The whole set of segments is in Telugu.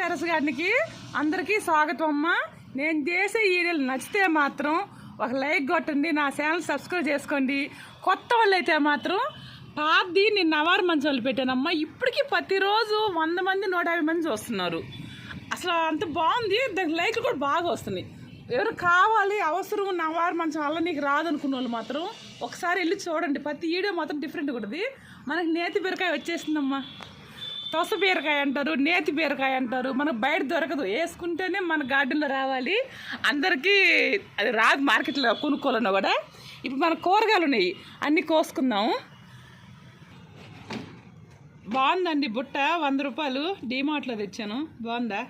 టెరస్ గారికి అందరికీ స్వాగతం అమ్మా. నేను చేసే వీడియోలు నచ్చితే మాత్రం ఒక లైక్ కొట్టండి నా ఛానల్ సబ్స్క్రైబ్ చేసుకోండి. కొత్త వాళ్ళు అయితే మాత్రం పాతది నేను నవారు మంచి వాళ్ళు పెట్టానమ్మా. ఇప్పటికీ ప్రతిరోజు వంద మంది నూట యాభై మంది చూస్తున్నారు. అసలు అంత బాగుంది దానికి లైక్లు కూడా బాగా వస్తున్నాయి ఎవరు కావాలి అవసరం నవారు మంచం వల్ల నీకు రాదనుకున్న వాళ్ళు మాత్రం ఒకసారి వెళ్ళి చూడండి. ప్రతి వీడియో మాత్రం డిఫరెంట్ ఉంటుంది. మనకి నేతి బీరకాయ వచ్చేసిందమ్మా. తొస బీరకాయ అంటారు నేతి బీరకాయ అంటారు. మనకు బయట దొరకదు. వేసుకుంటేనే మన గార్డెన్లో రావాలి. అందరికీ అది రాదు మార్కెట్లో కొనుక్కోవాలన్నా కూడా. ఇప్పుడు మన కూరగాయలు ఉన్నాయి. అన్నీ కోసుకుందాము. బాగుందండి బుట్ట. వంద రూపాయలు డీమార్ట్లో తెచ్చాను. బాగుందా?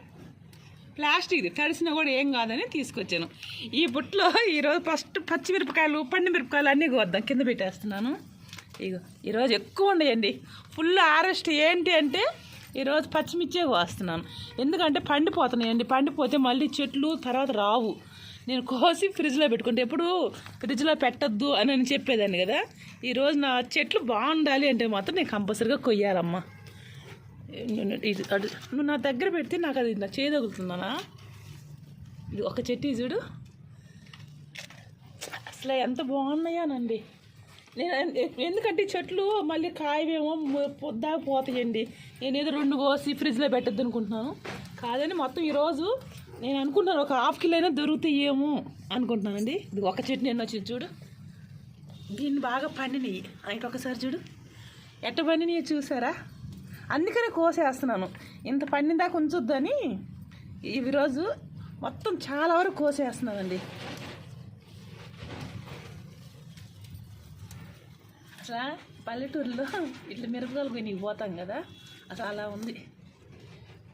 ప్లాస్టిక్ది తడిసినా కూడా ఏం కాదని తీసుకొచ్చాను. ఈ బుట్టలో ఈరోజు ఫస్ట్ పచ్చిమిరపకాయలు పండు మిరపకాయలు అన్నీ కోద్దాం. కింద పెట్టేస్తున్నాను. ఇగో ఈరోజు ఎక్కువ ఉండయండి. ఫుల్ ఆరెస్ట్ ఏంటి అంటే ఈరోజు పచ్చిమిర్చే కోస్తున్నాను. ఎందుకంటే పండిపోతున్నాయండి. పండిపోతే మళ్ళీ చెట్లు తర్వాత రావు. నేను కోసి ఫ్రిడ్జ్లో పెట్టుకుంటే ఎప్పుడు ఫ్రిడ్జ్లో పెట్టద్దు అని నేను చెప్పేదాన్ని కదా. ఈరోజు నా చెట్లు బాగుండాలి అంటే మాత్రం నేను కంపల్సరీగా కొయ్యాలమ్మా. నువ్వు- ఇది అడు నువ్వు నా దగ్గర పెడితే నాకు అది నా చేయదగులుతుందనా ఇది ఒక చెట్టు ఇది చూడు. అసలు ఎంత బాగున్నాయానండి. నేను ఎందుకంటే చెట్లు మళ్ళీ కాయవేమో పొద్దా పోతాయండి. నేను ఏదో రెండు కోసి ఫ్రిడ్జ్లో పెట్టద్దు అనుకుంటున్నాను. కాదని మొత్తం ఈరోజు నేను అనుకుంటున్నాను ఒక హాఫ్ కిలో అయినా దొరుకుతాయేమో అనుకుంటున్నానండి. ఇది ఒక చెట్టు నేను వచ్చింది చూడు. దీన్ని బాగా పండినవి అయితే ఒకసారి చూడు. ఎట్ట పండినవి చూసారా? అందుకనే కోసేస్తున్నాను. ఇంత పండిన దాకా ఉంచొద్దని ఇవి రోజు మొత్తం చాలా వరకు కోసేస్తున్నానండి. అసలు పల్లెటూరులో ఇట్లా మిరపకాయలు పోయి నీకు పోతాం కదా అసలు అలా ఉంది.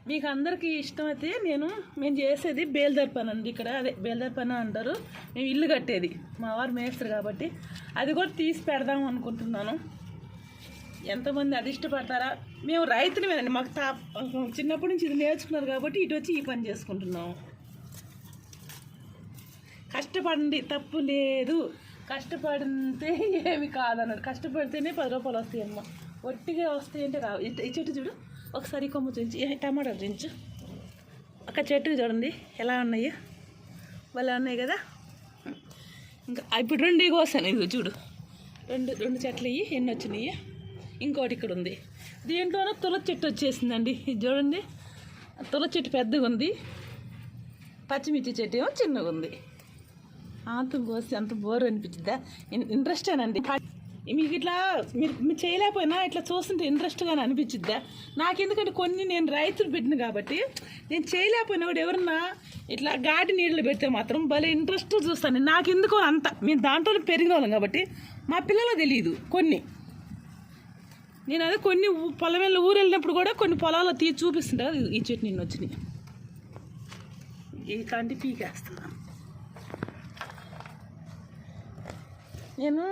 మీకు అందరికీ ఇష్టమైతే నేను మేము చేసేది బేల్దార్ పని అండి ఇక్కడ అదే బేల్దార్ పని అంటారు. మేము ఇల్లు కట్టేది మా వారు మేస్తారు కాబట్టి. అది కూడా తీసి పెడదాం అనుకుంటున్నాను. ఎంతమంది అది ఇష్టపడతారా? మేము రైతులమేనండి మాకు తా చిన్నప్పటి నుంచి ఇది నేర్చుకున్నారు కాబట్టి ఇటు వచ్చి ఈ పని చేసుకుంటున్నాము కష్టపడండి తప్పు లేదు. కష్టపడితే ఏమి కాదన్నాడు. కష్టపడితేనే పది రూపాయలు వస్తాయి అమ్మ ఒట్టిగా వస్తాయి అంటే రావు. ఈ చెట్టు చూడు. ఒకసారి కొమ్ము కొమ్మ చూపించు. టమాటాలు చూపించు. ఒక చెట్టు చూడండి. ఎలా ఉన్నాయి. వాళ్ళు ఉన్నాయి కదా. ఇంకా ఇప్పుడు రెండు కోసాను ఇది చూడు. రెండు రెండు చెట్లు ఇవి ఎన్ని వచ్చినాయి. ఇంకోటి ఇక్కడ ఉంది. దీంట్లోనే తులసి చెట్టు వచ్చేసిందండి. ఇది చూడండి. తులసి చెట్టు పెద్దగా ఉంది పచ్చిమిర్చి చెట్టు ఏమో చిన్నగా ఉంది అంత కోసి అంత బోర్ అనిపించిందా? ఇంట్రెస్టేనండి మీకు ఇట్లా మీరు మీరు చేయలేకపోయినా ఇట్లా చూస్తుంటే ఇంట్రెస్ట్గానే అనిపించిద్దా? నాకు ఎందుకంటే కొన్ని నేను రైతులు పెట్టిన కాబట్టి నేను చేయలేకపోయినా కూడా ఎవరన్నా ఇట్లా గాటి నీళ్ళు పెడితే మాత్రం భలే ఇంట్రెస్ట్ చూస్తాను. నాకు ఎందుకో అంత. మేము దాంట్లో పెరిగిన వాళ్ళం కాబట్టి మా పిల్లలకు తెలియదు కొన్ని. నేను అదే కొన్ని పొలం వెళ్ళి ఊరు వెళ్ళినప్పుడు కూడా కొన్ని పొలాల్లో తీసి చూపిస్తుంటా ఈ చెట్టు నిన్న వచ్చినాయి ఇట్లాంటి పీకేస్తున్నాను నేను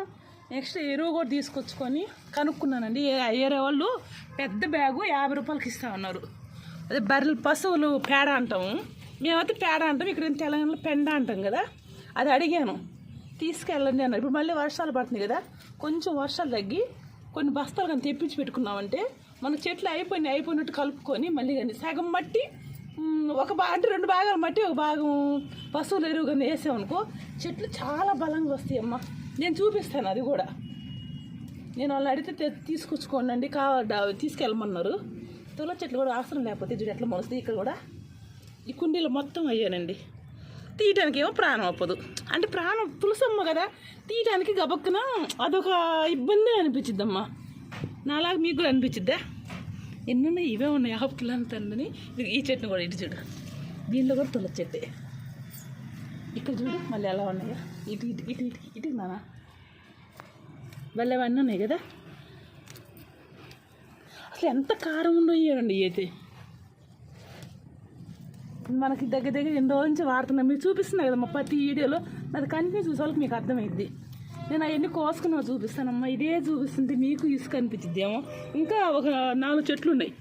నెక్స్ట్ ఎరువు కూడా తీసుకొచ్చుకొని కనుక్కున్నానండి. ఏరే వాళ్ళు పెద్ద బ్యాగు యాభై రూపాయలకి ఇస్తా ఉన్నారు అదే బర్రెలు పశువులు పేడ అంటాము. మేమైతే పేడ అంటాం ఇక్కడ తెలంగాణలో పెండ అంటాం కదా. అది అడిగాను. తీసుకెళ్ళండి అన్నారు. ఇప్పుడు మళ్ళీ వర్షాలు పడుతుంది కదా. కొంచెం వర్షాలు తగ్గి కొన్ని బస్తాలు కానీ తెప్పించి పెట్టుకున్నామంటే మన చెట్లు అయిపోయినాయి అయిపోయినట్టు కలుపుకొని మళ్ళీ కానీ సగం మట్టి ఒక బా అంటే రెండు భాగాలు మట్టి ఒక భాగం పశువులు ఎరువు కానీ వేసామనుకో చెట్లు చాలా బలంగా వస్తాయి అమ్మ నేను చూపిస్తాను అది కూడా. నేను వాళ్ళని అడిగితే తె- తీసుకొచ్చుకోండి కావాలి తీసుకెళ్ళమన్నారు. తుల చెట్లు కూడా అవసరం లేకపోతే చూడు ఎట్లా మొలుస్తాయి ఇక్కడ కూడా ఈ కుండీలు మొత్తం అయ్యానండి. తీయటానికి ఏమో ప్రాణం అవ్వదు. అంటే ప్రాణం తులసమ్మ కదా తీయటానికి గబక్కున అదొక ఇబ్బంది అనిపించిద్దమ్మా. నాలాగా మీకు కూడా అనిపించిద్దా? ఎన్నున్నాయి? ఇవే ఉన్నాయి హాఫ్ కిలో ఈ చెట్టుని కూడా ఇటు చూడు. దీనిలో కూడా తులసి చెట్టే ఇక్కడ చూడు మళ్ళీ ఎలా ఉన్నాయో? ఇటు ఇటు ఇటు ఇటు ఇటు నానా? వెళ్ళేవన్నీ అవన్నీ ఉన్నాయి కదా? అసలు ఎంత కారం ఉన్నాయండి అయితే? మనకి దగ్గర దగ్గర ఎన్ని రోజుల నుంచి వాడుతున్నాం మీరు చూపిస్తున్నా కదా మా ప్రతి వీడియోలో. నాది కంటిన్యూ చూసే వాళ్ళకి మీకు అర్థమైంది నేను అవన్నీ కోసుకున్నా చూపిస్తానమ్మా ఇదే చూపిస్తుంటే మీకు ఇసుక అనిపించింది ఏమో ఇంకా ఒక నాలుగు చెట్లు ఉన్నాయి.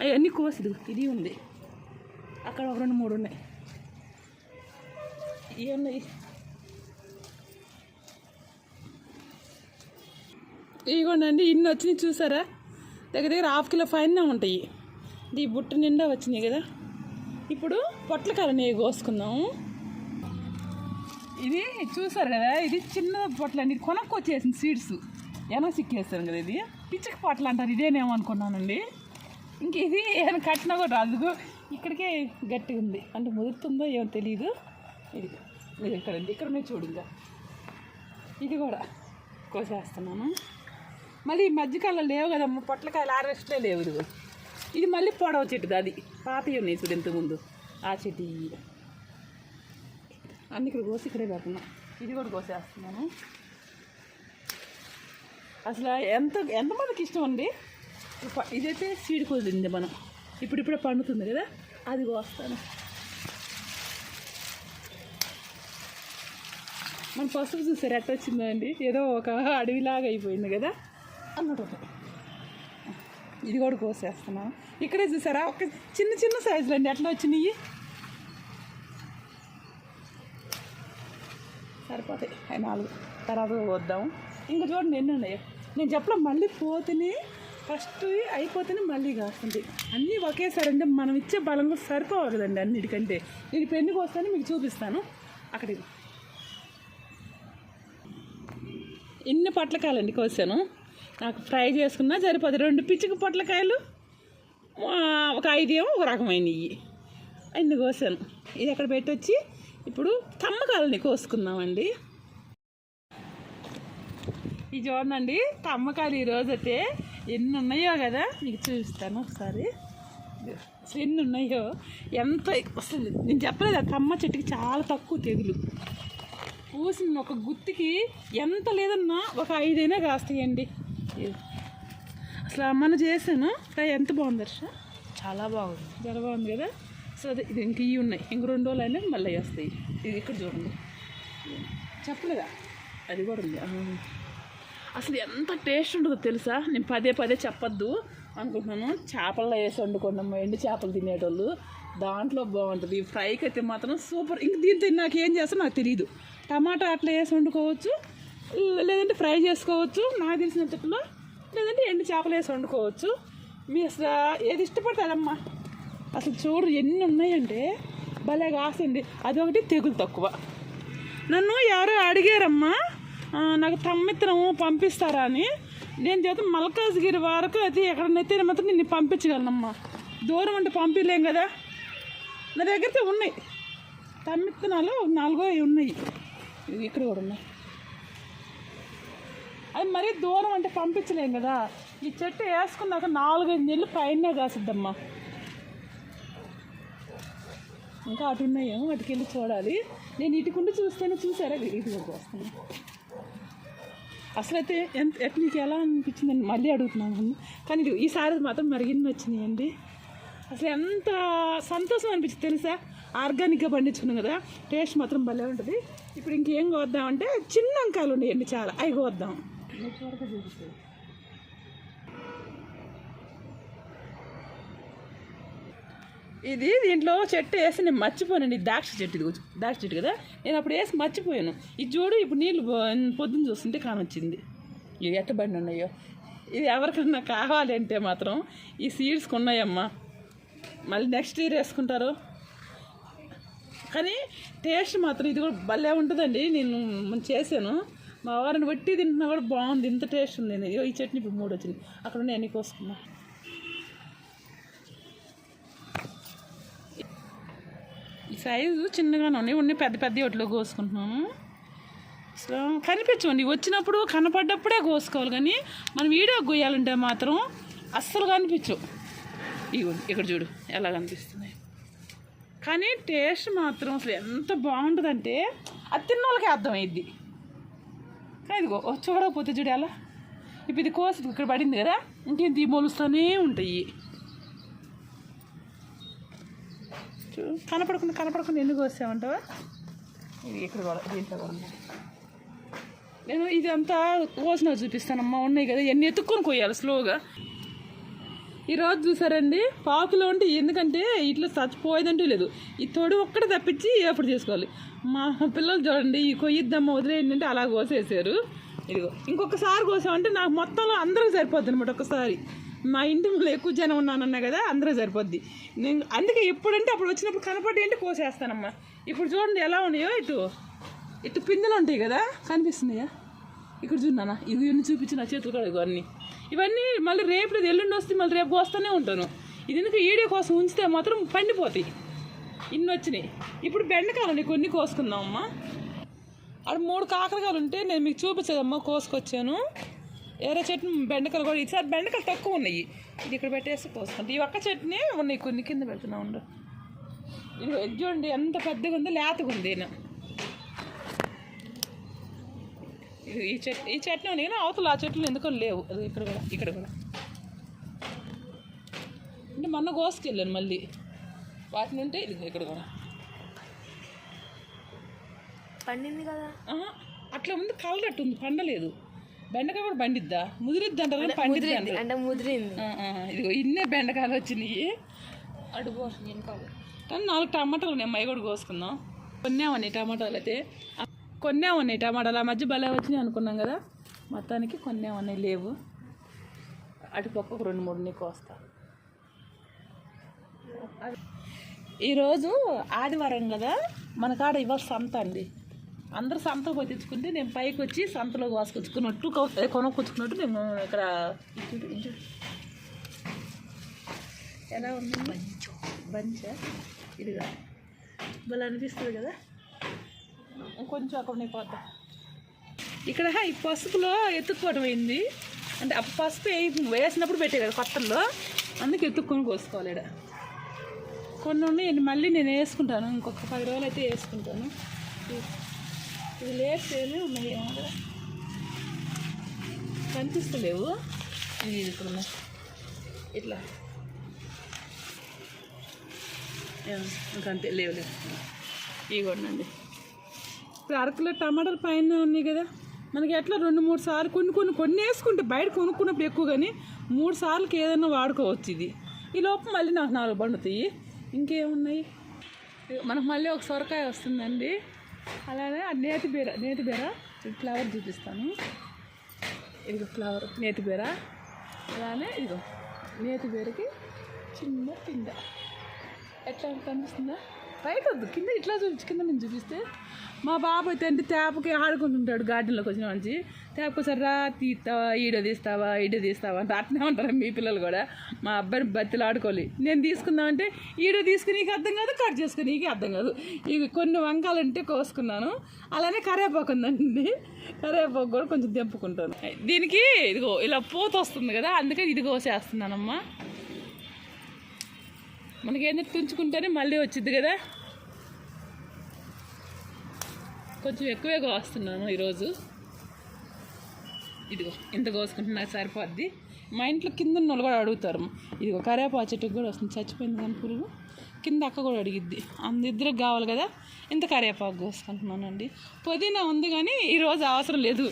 అవన్నీ కోసిదు ఇది ఉంది. అక్కడ ఒక రెండు మూడు ఉన్నాయి. ఇవి ఉన్నాయి ఇదిగోండి ఇన్ని వచ్చినాయి చూసారా? దగ్గర దగ్గర హాఫ్ కిలో ఫైన్ ఉంటాయి. ఈ బుట్ట నిండా వచ్చినాయి కదా. ఇప్పుడు పొట్లకాయలని కోసుకుందాము ఇది చూసారు కదా ఇది చిన్న పొట్ల అండి. కొనుక్కొచ్చేసింది సీడ్స్ ఎనో సిక్కేస్తాను కదా ఇది. పిచ్చక పొట్ల అంటారు ఇదేనేమో అనుకున్నానండి. ఇంక ఇది ఏమైనా కట్టినా కూడా రాదు. ఇక్కడికే గట్టిగా ఉంది అంటే ముదురుతుందో ఏమో తెలియదు ఇది ఇది ఎక్కడ ఉంది. ఇక్కడ ఉన్నాయి చూడు ఇది కూడా కోసేస్తున్నాను. మళ్ళీ ఈ మధ్యకాలంలో లేవు కదమ్మ పొట్లకాయలు ఆరెస్ట్లే లేవు ఇదిగో. ఇది మళ్ళీ పొడవ చెట్టుది అది. పాతవి ఉన్నాయి చూడు ఇంతకుముందు ఆ చెట్టు ఇవి. అన్ని ఇక్కడ కోసి ఇక్కడే పెడుతున్నాం. ఇది కూడా కోసేస్తున్నాను. అసలు ఎంత ఎంతమందికి ఇష్టం అండి? ఇదైతే సీడ్ కుదిరింది మనం. ఇప్పుడు ఇప్పుడే పండుతుంది కదా అది కోస్తాను. మన పసుపు చూసారు ఎట్ట వచ్చిందండి. ఏదో ఒక అడవిలాగా అయిపోయింది కదా. అన్నట్టు ఇది కూడా కోసేస్తున్నాం. ఇక్కడే చూసారా? ఒక చిన్న చిన్న సైజులు అండి. ఎట్లా వచ్చినాయి. సరిపోతాయి. అవి నాలుగు. తర్వాత వద్దాం. ఇంకా చూడండి ఎన్ని ఉన్నాయో. నేను చెప్పలే మళ్ళీ పోతేనే ఫస్ట్ అయిపోతేనే మళ్ళీ కాస్తుంది. అన్నీ ఒకేసారి అంటే మనం ఇచ్చే బలం కూడా సరిపోవదండి అన్నిటికంటే ఇది ఇప్పుడు ఎన్ని మీకు చూపిస్తాను. అక్కడికి. ఎన్ని పొట్లకాయలండి కోసాను. నాకు ఫ్రై చేసుకున్నా సరిపోదు. రెండు పిచ్చుకు పొట్లకాయలు ఒక ఐదేమో ఒక రకమైనవి అన్ని కోసాను. ఇది అక్కడ పెట్టొచ్చి ఇప్పుడు తమ్మకాయలని కోసుకుందామండి. ఇది చూడండి తమ్మకాయలు ఈరోజు అయితే ఎన్ని ఉన్నాయో కదా మీకు చూపిస్తాను ఒకసారి. ఎన్ని ఉన్నాయో ఎంత అసలు నేను చెప్పలేదు ఆ తమ్మ చెట్టుకి చాలా తక్కువ తెగులు. పూసిన ఒక గుత్తికి ఎంత లేదన్నా ఒక ఐదైనా కాస్తాయండి. అసలు మన చేశాను. ఎంత బాగుంది హర్ష? చాలా బాగుంది. చాలా బాగుంది కదా? సో అదే ఇది ఇంక ఇవి ఉన్నాయి. ఇంక రెండు రోజులు అయినా మళ్ళీ వస్తాయి. ఇది ఇక్కడ చూడండి. చెప్పలేదా? అది కూడా ఉంది. అసలు ఎంత టేస్ట్ ఉంటుందో తెలుసా? నేను పదే పదే చెప్పొద్దు అనుకుంటున్నాను. చేపల్లో వేసి వండుకున్నాము ఎండు చేపలు తినేటోళ్ళు. దాంట్లో బాగుంటుంది. ఫ్రైకి అయితే మాత్రం సూపర్. ఇంక దీంతో నాకు ఏం చేస్తా నాకు తెలియదు టమాటా అట్లా వేసి వండుకోవచ్చు. లేదంటే ఫ్రై చేసుకోవచ్చు. నాకు తెలిసినట్టులో లేదంటే ఎండు చేపలు వేసి వండుకోవచ్చు. మీ అసలు ఏది ఇష్టపడతారమ్మా అసలు చూడు ఎన్ని ఉన్నాయంటే భలే కాసండి అదొకటి తెగులు తక్కువ. నన్ను ఎవరో అడిగారమ్మా నాకు తమ్మిత్రము పంపిస్తారా అని. నేను చేత మల్కాజ్గిరి వరకు అయితే ఎక్కడనైతే మాత్రం నేను పంపించగలనమ్మా. దూరం అంటే పంపించలేం కదా? నా దగ్గరతో ఉన్నాయి. తమ్మిత్తనాలు నాలుగో ఉన్నాయి. ఇది ఇక్కడ కూడా ఉన్నాయి. అది మరీ దూరం అంటే పంపించలేం కదా. ఈ చెట్టు వేసుకున్నాక నాలుగైదు నీళ్ళు పైన కాసిద్దమ్మా. ఇంకా అటు ఉన్నాయేమో అటుకెళ్ళి చూడాలి. నేను ఇటుకుండి చూస్తేనే చూసారా? ఇటు వస్తాను అసలైతే ఎంత ఎట్ మీకు ఎలా అనిపించిందని మళ్ళీ అడుగుతున్నాను కానీ ఇది ఈసారి మాత్రం మరిగిన్ని వచ్చినాయండి. అసలు ఎంత సంతోషం అనిపించింది తెలుసా? ఆర్గానిక్గా పండించుకున్నాం కదా టేస్ట్ మాత్రం భలే ఉంటుంది. ఇప్పుడు ఇంకేం కోద్దామంటే చిన్న వంకాయలు ఉన్నాయండి చాలా. అవి కోద్దాం. ఇది దీంట్లో చెట్టు వేసి నేను మర్చిపోయానండి. ఇది ద్రాక్ష చెట్టు ఇది ద్రాక్ష చెట్టు కదా. నేను అప్పుడు వేసి మర్చిపోయాను. ఇది చూడు ఇప్పుడు నీళ్ళు పో- పొద్దున్న చూస్తుంటే కానొచ్చింది. ఇవి ఎట్ట బండి ఉన్నాయో. ఇది ఎవరికన్నా కావాలంటే మాత్రం ఈ సీడ్స్ ఉన్నాయమ్మా మళ్ళీ నెక్స్ట్ ఇయర్ వేసుకుంటారు. కానీ టేస్ట్ మాత్రం ఇది కూడా భలే ఉంటుందండి. నేను చేశాను. మా వారిని బట్టి తింటున్నా కూడా బాగుంది. ఇంత టేస్ట్ ఉంది. ఈ చట్నీ ఇప్పుడు మూడు వచ్చింది అక్కడ ఉన్నాయి అన్ని కోసుకున్నా. సైజు చిన్నగానే ఉన్నాయి. ఉన్నాయి పెద్ద పెద్ద ఒట్లో కోసుకుంటున్నాము. అసలు కనిపించండి. వచ్చినప్పుడు కనపడ్డప్పుడే కోసుకోవాలి కానీ మనం వీడియో గోయాలంటే మాత్రం అస్సలు కనిపించవు. ఇగో ఇక్కడ చూడు. ఎలా కనిపిస్తున్నాయి. కానీ టేస్ట్ మాత్రం అసలు ఎంత బాగుంటుందంటే అది తిన్న వాళ్ళకి అర్థమైద్ది. కానీ ఇదిగో చూడకపోతే చూడాలా ఇప్పుడు ఇది కోసి ఇక్కడ పడింది కదా ఇంకేంది ఈ మొలుస్తూనే ఉంటాయి. చూ కనపడకుండా కనపడకుండా ఎందుకు వస్తామంటావా ఇది ఇక్కడ కూడా దీంట్లో కూడా. నేను ఇది అంతా కోసిన చూపిస్తానమ్మా ఉన్నాయి కదా ఎన్ని ఎత్తుక్కొని కోయాలి స్లోగా ఈరోజు చూసారండి? పాకులో ఉంటే ఎందుకంటే ఇట్లా చచ్చిపోయేదంటూ లేదు. ఈ తొడి ఒక్కటి తప్పించి ఎప్పుడు చేసుకోవాలి? మా పిల్లలు చూడండి ఈ కొయ్యిద్దమ్మ వదిలేంటంటే అంటే అలా కోసేసారు ఇదిగో ఇంకొకసారి కోసామంటే నాకు మొత్తంలో అందరూ సరిపోద్ది అనమాట ఒకసారి. మా ఇంటి ముందు ఎక్కువ జనం ఉన్నానన్నా కదా అందరూ సరిపోద్ది. నేను అందుకే ఎప్పుడంటే అప్పుడు వచ్చినప్పుడు కనపడి అంటే కోసేస్తానమ్మా. ఇప్పుడు చూడండి ఎలా ఉన్నాయో ఇటు. ఇటు పిందెలు ఉంటాయి కదా కనిపిస్తున్నాయా? ఇక్కడ చూడన్నా ఇవి చూపించి చూపించిన చేతులు కూడా ఇగో అన్నీ. ఇవన్నీ మళ్ళీ రేపు లేదు ఎల్లుండి వస్తే మళ్ళీ రేపు వస్తూనే ఉంటాను. ఇది ఎందుకు ఈడియో కోసం ఉంచితే మాత్రం పండిపోతాయి. ఇన్ని వచ్చినాయి. ఇప్పుడు బెండకాయలు కొన్ని కోసుకుందాం అమ్మా అక్కడ మూడు కాకరకాయలు ఉంటే నేను మీకు చూపించదమ్మా కోసుకొచ్చాను. ఎర్ర చెట్టు బెండకాయలు కూడా. ఈసారి బెండకాయలు తక్కువ ఉన్నాయి. ఇది ఇక్కడ పెట్టేసి కోసుకుంటాం. ఈ ఒక్క చెట్టునే ఉన్నాయి కొన్ని కింద పెడుతున్నా ఉండు. ఇది చూడండి ఎంత పెద్దగా ఉందో లేతగా ఉంది నేను ఇది ఈ చెట్టు ఈ చెట్టు కానీ అవతల ఆ చెట్లు ఎందుకో లేవు. అది ఇక్కడ కూడా ఇక్కడ కూడా. అంటే మొన్న కోసుకెళ్ళాను మళ్ళీ. వాటిని ఉంటే ఇది ఇక్కడ కూడా. పండింది కదా. అట్లా ఉంది కలరట్టు ఉంది పండలేదు. బెండకాయ కూడా పండిద్దా? ముదిరిద్ది అంటారు పండిద్ది అంటే ముదిరింది. ఇదిగో ఇన్నే బెండకాయలు వచ్చినాయి. అడుగు కానీ నాలుగు టమాటాలు ఉన్నాయి అమ్మాయి కూడా కోసుకుందాం. కొన్నే ఉన్నాయి టమాటాలు అయితే. కొన్నే ఉన్నాయి. టమాటాలు ఆ మధ్య భలే వచ్చినాయి అనుకున్నాం కదా. మొత్తానికి కొన్నే ఉన్నాయి లేవు. అటు రెండు మూడు ఉన్నాయి కోస్తా ఈరోజు ఆదివారం కదా. మన కాడ ఇవాళ సంత అండి. అందరు సంతకు పోయి తెచ్చుకుంటే నేను పైకి వచ్చి సంతలో కోసుకొచ్చుకున్నట్టు కొనుక్కొచ్చుకున్నట్టు మేము ఇక్కడ ఎలా ఉంది? బంచ? ఇదిగా. భలే అనిపిస్తుంది కదా. కొంచెం అక్కడ ఉన్నాయి పోతా. ఇక్కడ ఈ పసుపులో ఎత్తుక్కోవడం అయింది. అంటే ఆ పసుపు వేసినప్పుడు పెట్టే కదా కొత్తల్లో అందుకే ఎత్తుక్కొని కోసుకోవాలి ఈడ. కొన్ని ఉన్నాయి మళ్ళీ నేను వేసుకుంటాను. ఇంకొక పది రోజులు అయితే వేసుకుంటాను. ఇది ఇది లేదు ఉన్నాయి. కనిపిస్తలేవు. ఇది ఇక్కడ ఉన్నాయి. ఇట్లా. ఏం, ఇంకంతే. లేవు లేవు. ఇవి కొనండి. ఇప్పుడు అరకిలో టమాటాలు పైన ఉన్నాయి కదా. మనకి ఎట్లా రెండు మూడు సార్లు కొన్ని కొన్ని కొన్ని వేసుకుంటే బయట కొనుక్కున్నప్పుడు ఎక్కువ కానీ మూడు సార్లకి ఏదైనా వాడుకోవచ్చు ఇది. ఈ లోపు మళ్ళీ నాకు నాలుగు పండుతాయి. ఇంకేమున్నాయి? మనకు మళ్ళీ ఒక సొరకాయ వస్తుందండి. అలానే నేతి బీర నేతి బీర. ఇది ఫ్లవర్ చూపిస్తాను. ఇదిగో ఫ్లవర్ నేతి బీర. అలానే ఇదిగో నేతి బీరకి చిన్న పిండ. ఎట్లా కనిపిస్తుందా? పైకి వద్దు. కింద ఇట్లా చూపించి కింద నుంచి చూపిస్తే. మా బాబు అయితే అంటే తేపకి ఆడుకుంటుంటాడు గార్డెన్లోకి వచ్చిన మంచి తేపకు రా తీస్తావా ఈడో తీస్తావా ఈడో తీస్తావా అంటే అట్నే ఉంటారు మీ పిల్లలు కూడా. మా అబ్బాయిని బతిలు ఆడుకోవాలి. నేను తీసుకుందామంటే ఈడో తీసుకుని నీకు అర్థం కాదు కట్ చేసుకుని నీకు అర్థం కాదు. ఇవి కొన్ని వంకాలంటే కోసుకున్నాను. అలానే కరేపాకు ఉందండి. కరేపాకు కూడా కొంచెం తెంపుకుంటాను. దీనికి ఇదిగో ఇలా పూత వస్తుంది కదా అందుకని ఇది కోసేస్తున్నానమ్మా. మనకి ఏంటంటే తుంచుకుంటేనే మళ్ళీ వచ్చింది కదా? కొంచెం ఎక్కువే కోస్తున్నాను ఈరోజు. ఇదిగో ఇంత కోసుకుంటున్నా సరిపోద్ది. మా ఇంట్లో కింద ఉన్న వాళ్ళు కూడా అడుగుతారు. ఇదిగో కరేపా చెట్టుకు కూడా వస్తుంది. చచ్చిపోయింది కానీ పురుగు. కింద అక్క కూడా అడిగిద్ది. అందు ఇద్దరికి కావాలి కదా? ఇంత కరివేపాకు కోసుకుంటున్నానండి. పుదీనా ఉంది కానీ ఈరోజు అవసరం లేదు.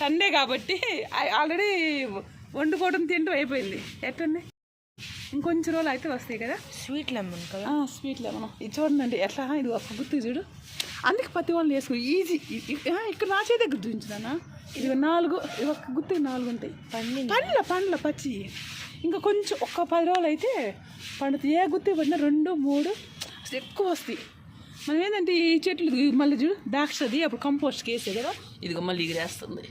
సండే కాబట్టి ఆల్రెడీ వండుకోవడం తింటూ అయిపోయింది. ఎట్టండి ఇంకొంచెం రోజులు అయితే వస్తాయి కదా? స్వీట్ లెమన్ కదా? స్వీట్ లెమన్ ఇది చూడండి ఎట్లా ఇది ఒక గుర్తు చూడు. అందుకే పత్తి వాళ్ళు వేసుకో ఈజీ. ఇక్కడ నా చేతి దగ్గర చూపించుదానా ఇది నాలుగు ఇది ఒక గుర్తు నాలుగు ఉంటాయి. పండ్ల పండ్ల పచ్చి. ఇంకా కొంచెం ఒక పది రోజులు అయితే పండుతాయి. ఏ గుత్తి పడినా రెండు మూడు అసలు ఎక్కువ వస్తాయి. మనం ఏంటంటే ఈ చెట్లు మళ్ళీ చూడు ద్రాక్షది అప్పుడు కంపోస్ట్కి వేసే కదా? ఇదిగో మళ్ళీ ఎగిరేస్తుంది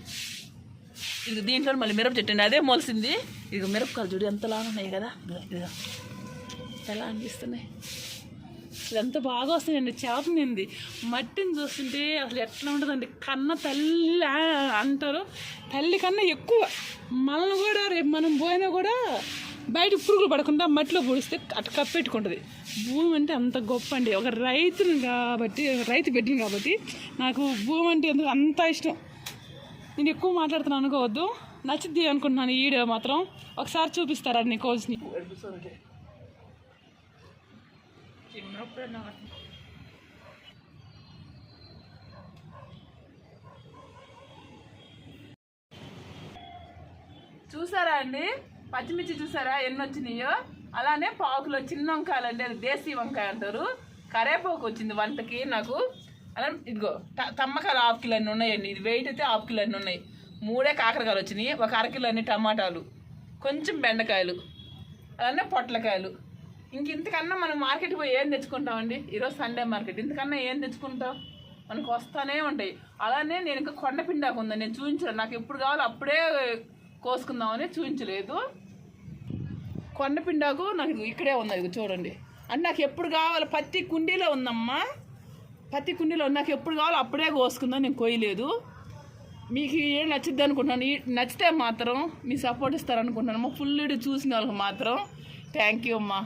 ఇది దీంట్లో మళ్ళీ మిరప చెట్టు అండి. అదే మొలిసింది. ఇదిగో మిరపకాయలు చూడు ఎంతలా ఉన్నాయి కదా. ఇదిగో ఎలా అనిపిస్తున్నాయి. ఇది ఎంత బాగా వస్తుందండి చేపనింది మట్టిని చూస్తుంటే అసలు ఎట్లా ఉంటుందండి. కన్న తల్లి అంటారు. తల్లి కన్నా ఎక్కువ మనల్ని కూడా రేపు మనం పోయినా కూడా బయట పురుగులు పడకుండా మట్టిలో పొడిస్తే అటు కప్పెట్టుకుంటుంది భూమి అంటే అంత గొప్ప అండి. ఒక రైతును కాబట్టి రైతు బిడ్డను కాబట్టి నాకు భూమి అంటే ఎందుకు అంత ఇష్టం. నేను ఎక్కువ మాట్లాడుతున్నాను అనుకోవద్దు. నచ్చింది అనుకుంటున్నాను ఈ వీడియో మాత్రం. ఒకసారి చూపిస్తారా నీ కోచ్ని చూసారా అండి? పచ్చిమిర్చి చూసారా? ఎన్ని వచ్చినాయో? అలానే పావుకులో చిన్న వంకాయలు అండి. అది దేశీ వంకాయ అంటారు. కరేపాకు వచ్చింది వంటకి నాకు. అలా ఇదిగో తమ్మకాయలు హాఫ్ కిలో అన్నీ ఉన్నాయండి ఇది వెయిట్ అయితే హాఫ్ కిలో అన్నీ ఉన్నాయి. మూడే కాకరకాయలు వచ్చినాయి. ఒక అరకిలో అన్ని టమాటాలు. కొంచెం బెండకాయలు. అలానే పొట్లకాయలు. ఇంక ఇంతకన్నా మనం మార్కెట్కి పోయి ఏం తెచ్చుకుంటామండి ఈరోజు సండే మార్కెట్ ఇంతకన్నా ఏం తెచ్చుకుంటాం? మనకు వస్తానే ఉంటాయి. అలానే నేను ఇంకా కొండపిండాకు ఉందని నేను చూపించలేదు నాకు ఎప్పుడు కావాలో అప్పుడే కోసుకుందామని చూపించలేదు కొండపిండాకు నాకు ఇక్కడే ఉంది. ఇది చూడండి. అంటే నాకు ఎప్పుడు కావాలి పత్తి కుండీలో ఉందమ్మా. పత్తి కుండీలో నాకు ఎప్పుడు కావాలో అప్పుడే కోసుకుందాం నేను కోయలేదు మీకు ఏం నచ్చుద్ది అనుకుంటున్నాను. ఈ- నచ్చితే మాత్రం మీ సపోర్ట్ ఇస్తారనుకుంటున్నాను. మా ఫుల్ చూసిన వాళ్ళకి మాత్రం థ్యాంక్ యూ అమ్మా.